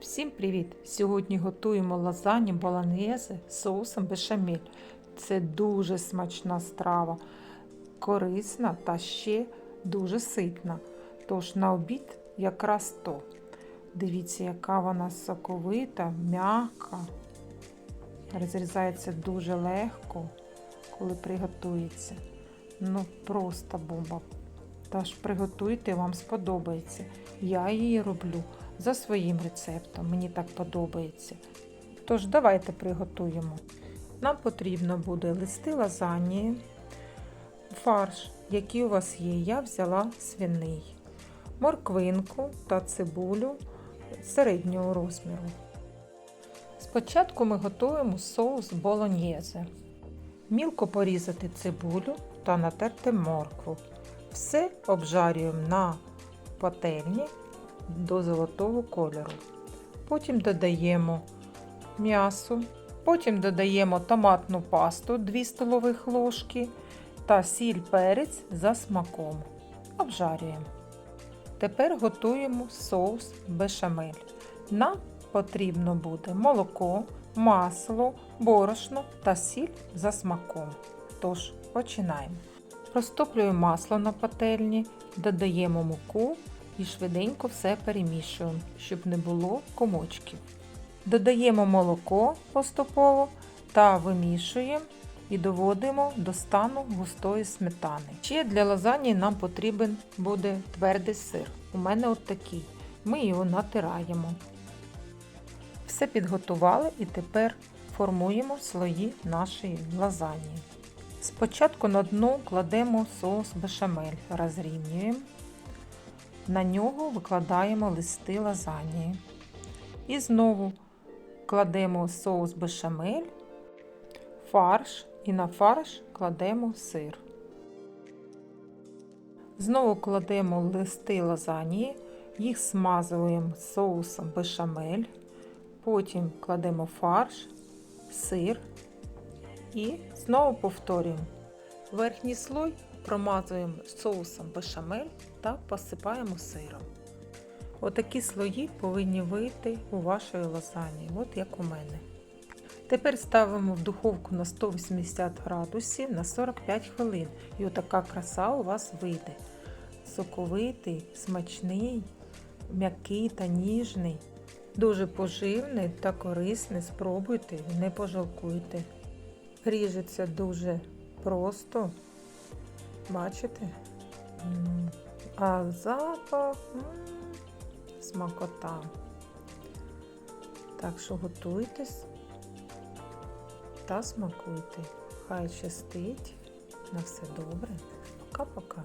Всім привіт! Сьогодні готуємо лазанью болоньєзе з соусом бешамель. Це дуже смачна страва, корисна та ще дуже ситна. Тож на обід якраз то. Дивіться, яка вона соковита, м'яка. Розрізається дуже легко, коли приготується. Ну, просто бомба. Тож приготуйте, вам сподобається. Я її роблю за своїм рецептом. Мені так подобається. Тож, давайте приготуємо. Нам потрібно буде листи лазанії, фарш, який у вас є. Я взяла свиний, морквинку та цибулю середнього розміру. Спочатку ми готуємо соус болоньєзе. Мілко порізати цибулю та натерти моркву. Все обжарюємо на пательні до золотого кольору. Потім додаємо м'ясо, потім додаємо томатну пасту 2 столових ложки та сіль перець за смаком. Обжарюємо. Тепер готуємо соус бешамель. Нам потрібно буде молоко, масло, борошно та сіль за смаком. Тож, починаємо. Розтоплюємо масло на пательні, додаємо муку і швиденько все перемішуємо, щоб не було комочків. Додаємо молоко поступово та вимішуємо і доводимо до стану густої сметани. Ще для лазаньї нам потрібен буде твердий сир. У мене от такий. Ми його натираємо. Все підготували і тепер формуємо слої нашої лазаньї. Спочатку на дно кладемо соус бешамель, розрівнюємо. На нього викладаємо листи лазанії. І знову кладемо соус бешамель, фарш і на фарш кладемо сир. Знову кладемо листи лазанії, їх смазуємо соусом бешамель, потім кладемо фарш, сир і знову повторюємо. Верхній слой промазуємо соусом бешамель та посипаємо сиром. Отакі слої повинні вийти у вашої лазані, от як у мене. Тепер ставимо в духовку на 180 градусів на 45 хвилин. І отака краса у вас вийде. Соковитий, смачний, м'який та ніжний. Дуже поживний та корисний. Спробуйте не пожалкуйте. Ріжеться дуже просто. Бачите? А запах смакота. Так що готуйтесь та смакуйте. Хай щастить. На все добре. Пока-пока.